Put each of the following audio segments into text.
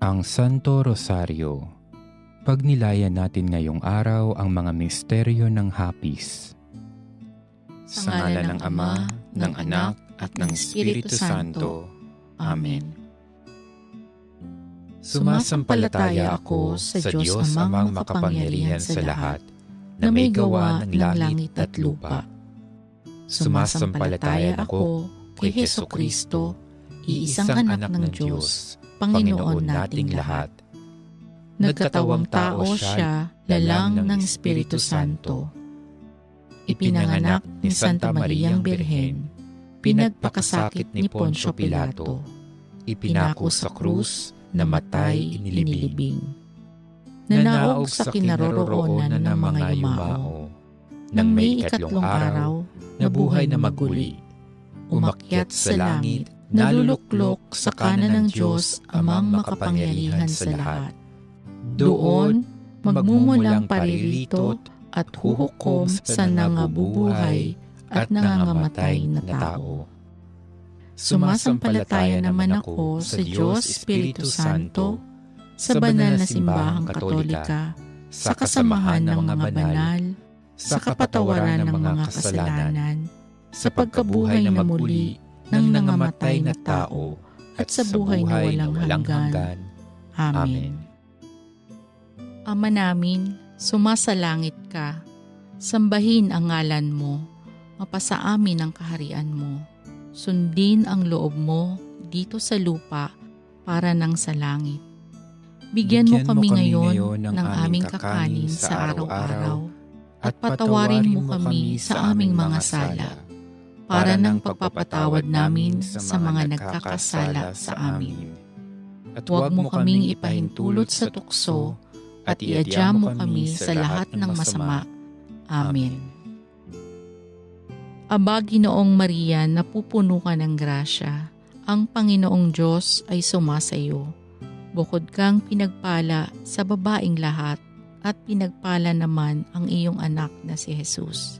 Ang Santo Rosario Pagnilayan natin ngayong araw ang mga misteryo ng hapis. Sa ngala ng Ama, ng Anak, at ng Espiritu Santo. Amen. Sumasampalataya ako sa Diyos amang makapangyarihan sa lahat, na may gawa ng langit at lupa. Sumasampalataya ako kay Heso Kristo, iisang anak ng Diyos, Panginoon nating lahat. Nagkatawang tao siya, lalang ng Espiritu Santo. Ipinanganak ni Santa Mariang Birhen, pinagpakasakit ni Poncio Pilato, ipinako sa krus, namatay, inilibing. Nanaog sa kinaroroonan ng mga yumao, nang may ikatlong araw, nabuhay na maguli, umakyat sa langit, naluluklok sa kanan ng Diyos amang makapangyarihan sa lahat. Doon, magmumulang paririto at huhukom sa nangabubuhay at nangangamatay na tao. Sumasampalataya naman ako sa Diyos Espiritu Santo, sa banal na simbahang katolika, sa kasamahan ng mga banal, sa kapatawaran ng mga kasalanan, sa pagkabuhay na muli ng nangamatay na tao at sa buhay na walang hanggan. Amen. Ama namin, sumasalangit ka. Sambahin ang ngalan mo. Mapasa amin ang kaharian mo. Sundin ang loob mo dito sa lupa para nang sa langit. Bigyan, mo kami ngayon ng aming kakanin sa araw-araw at patawarin mo kami sa aming mga sala para ng pagpapatawad namin sa mga nagkakasala sa amin. At huwag mo kaming ipahintulot sa tukso at iadya mo kami sa lahat ng masama. Amen. Aba, Ginoong Maria, napupuno ka ng grasya. Ang Panginoong Diyos ay sumasayo. Bukod kang pinagpala sa babaing lahat at pinagpala naman ang iyong anak na si Jesus.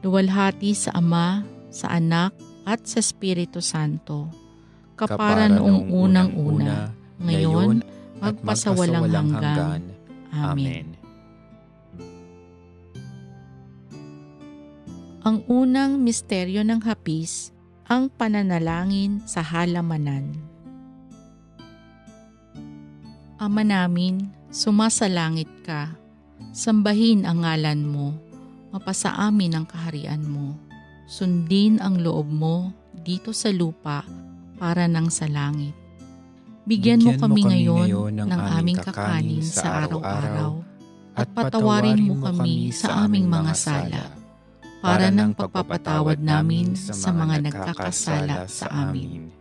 Luwalhati sa Ama, sa Anak, at sa Espiritu Santo, kapara noong unang-una, ngayon, magpasawalang hanggan. Amen. Ang unang misteryo ng hapis, ang pananalangin sa halamanan. Ama namin, sumasalangit ka. Sambahin ang ngalan mo. Mapasa amin ang kaharian mo. Sundin ang loob mo dito sa lupa para nang sa langit. Bigyan mo kami ngayon ng aming kakanin sa araw-araw at patawarin mo kami sa aming mga sala para ng pagpapatawad namin sa mga nagkakasala sa amin.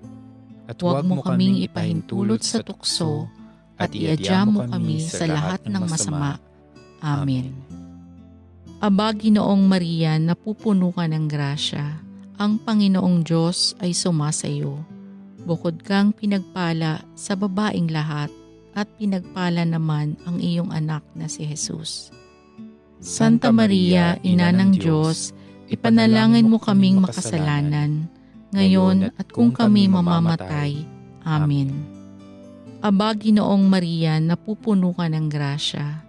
At huwag mo kaming ipahintulot sa tukso at iadya mo kami sa lahat ng masama. Amen. Aba, Ginoong Maria, napupuno ka ng grasya. Ang Panginoong Diyos ay sumasayo Bukod kang pinagpala sa babaing lahat at pinagpala naman ang iyong anak na si Jesus. Santa Maria, Ina ng Diyos, ipanalangin mo kaming makasalanan, ngayon at kung kami mamamatay. Amen. Aba, Ginoong Maria, napupuno ka ng grasya.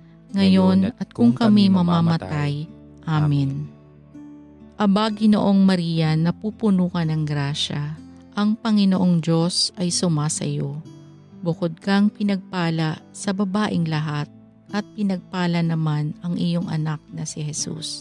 ngayon at kung kami mamamatay. Amen. Aba, Ginoong Maria, napupuno ka ng grasya, ang Panginoong Diyos ay sumasayo. Bukod kang pinagpala sa babaing lahat, at pinagpala naman ang iyong anak na si Jesus.